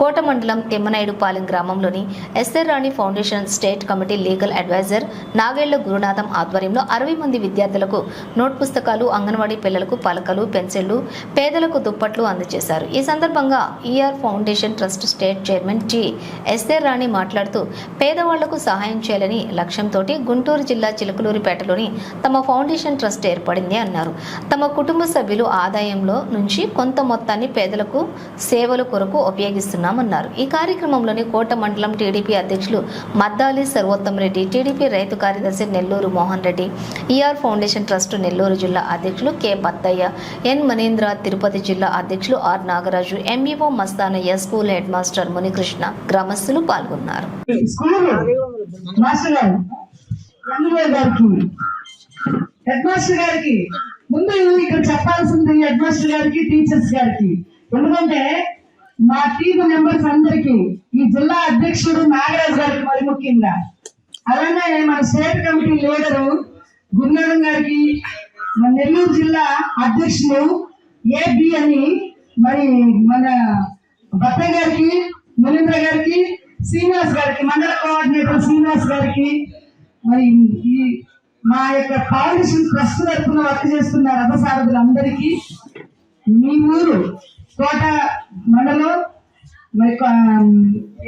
కోట మండలం తిమ్మనాయుడుపాలెం గ్రామంలోని SR Rani foundation state committee legal adviser Nagella Gurunatham ఆధ్వర్యంలో అరవై మంది విద్యార్థులకు నోట్ పుస్తకాలు అంగన్వాడీ పిల్లలకు పలకలు పెన్సిళ్ళు పేదలకు దుప్పట్లు అందజేశారు. ఈ సందర్భంగా ER foundation trust state chairman G SR Rani మాట్లాడుతూ పేదవాళ్ళకు సహాయం చేయాలని లక్ష్యంతో గుంటూరు జిల్లా చిలుకలూరిపేటలోని తమ ఫౌండేషన్ ట్రస్ట్ ఏర్పడింది అన్నారు. తమ కుటుంబ సభ్యులు ఆదాయంలో నుంచి కొంత మొత్తాన్ని పేదలకు సేవల కొరకు ఉపయోగిస్తున్నారు. చేస్తున్నామన్నారు. ఈ కార్యక్రమంలోని కోట మండలం టీడీపీ అధ్యక్షులు మద్దాలి సర్వోత్తం రెడ్డి టీడీపీ రైతు కార్యదర్శి Nellore Mohan Reddy ER foundation trust Nellore జిల్లా అధ్యక్షులు కె బత్తయ్య ఎన్ మనీంద్ర తిరుపతి జిల్లా అధ్యక్షులు R Nagaraju MEO Mastanaiah school head master Munikrishna గ్రామస్తులు పాల్గొన్నారు. హెడ్ మాస్టర్ గారికి ముందు ఇక్కడ చెప్పాల్సింది హెడ్ మాస్టర్ గారికి టీచర్స్ గారికి. ఎందుకంటే మా టీమ్ మెంబర్స్ అందరికి ఈ జిల్లా అధ్యక్షుడు నాగరాజు గారికి మరి ముఖ్యంగా. అలానే మన స్టేట్ కమిటీ లీడరు గురునాథం గారికి మన నెల్లూరు జిల్లా అధ్యక్షులు ఏబి అని మరి మన భర్త గారికి మునీంద్ర గారికి శ్రీనివాస్ గారికి మండల కోఆర్డినేటర్ శ్రీనివాస్ గారికి మరి ఈ మా యొక్క ఫౌండేషన్ ట్రస్ట్ తరఫున వర్క్ చేస్తున్న రథసారథులందరికీ మీ ఊరు కోట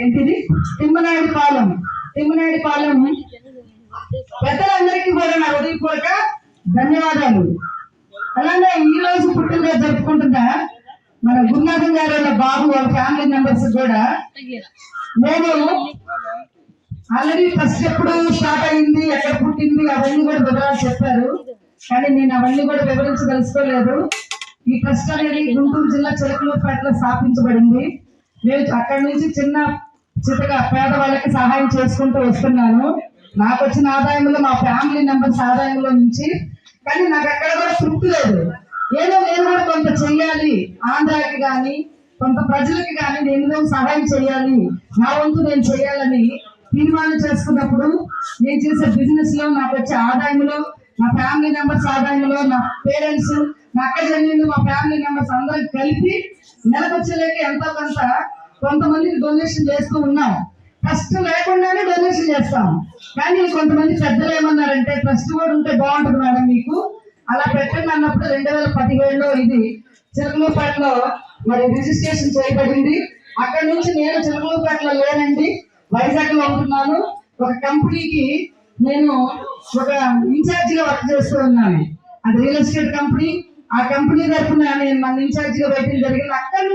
ఏంటిది? తిమ్మనాయుడు పాలెం. తిమ్మనాయుడు పాలెం. పెద్దలందరికీ కూడా నా ఉదయపూర్వక ధన్యవాదాలు. అలానే ఈ రోజు పుట్టినరోజు జరుపుకుంటున్న మన గురునాథం గారు బాబు వాళ్ళ ఫ్యామిలీ మెంబర్స్ కూడా నేను ఆల్రెడీ ఫస్ట్ ఎప్పుడు స్టార్ట్ అయింది ఎక్కడ పుట్టింది అవన్నీ కూడా వివరాలు చెప్పారు. కానీ నేను అవన్నీ కూడా వివరించదలుచుకోలేదు ఈ ట్రస్ట్ అనేది గుంటూరు జిల్లా చిలకలూరుపేటలో స్థాపించబడింది. నేను అక్కడి నుంచి చిన్న చితగా పేదవాళ్ళకి సహాయం చేసుకుంటూ వస్తున్నాను. నాకు వచ్చిన ఆదాయంలో మా ఫ్యామిలీ మెంబర్స్ ఆదాయంలో నుంచి కానీ నాకు అక్కడ కూడా తృప్తి లేదు. ఏదో నేను కూడా కొంత చెయ్యాలి ఆంధ్రాకి కానీ కొంత ప్రజలకి కానీ నేను ఏదో సహాయం చేయాలి నా వంతు నేను చేయాలని తీర్మానం చేసుకున్నప్పుడు నేను చేసే బిజినెస్లో నాకు వచ్చే ఆదాయంలో నా ఫ్యామిలీ మెంబర్స్ ఆదాయంలో నా పేరెంట్స్ నా అక్క చెల్లెళ్ళు మా ఫ్యామిలీ మెంబర్స్ అందరం కలిపి నెలకు ఎంతో కొంత కొంతమందికి డొనేషన్ చేస్తూ ఉన్నాం ట్రస్ట్ లేకుండానే డొనేషన్ చేస్తాం. కానీ కొంతమంది పెద్దలు ఏమన్నారంటే ట్రస్ట్ కూడా ఉంటే బాగుంటుంది మేడం మీకు. అలా పెట్టండి అన్నప్పుడు రెండు వేల పదిహేడులో ఇది చిలకలూరుపేటలో మరి రిజిస్ట్రేషన్ చేయబడింది. అక్కడ నుంచి నేను చిలకలూరుపేటలో లేనండి. వైజాగ్లో ఉంటున్నాను. ఒక కంపెనీకి నేను ఒక ఇన్ఛార్జిగా వర్క్ చేస్తూ ఉన్నాను. అది రియల్ ఎస్టేట్ కంపెనీ. ఆ కంపెనీ తరఫున నేను మన ఇన్ఛార్జ్గా పెట్టడం జరిగింది. అక్కడ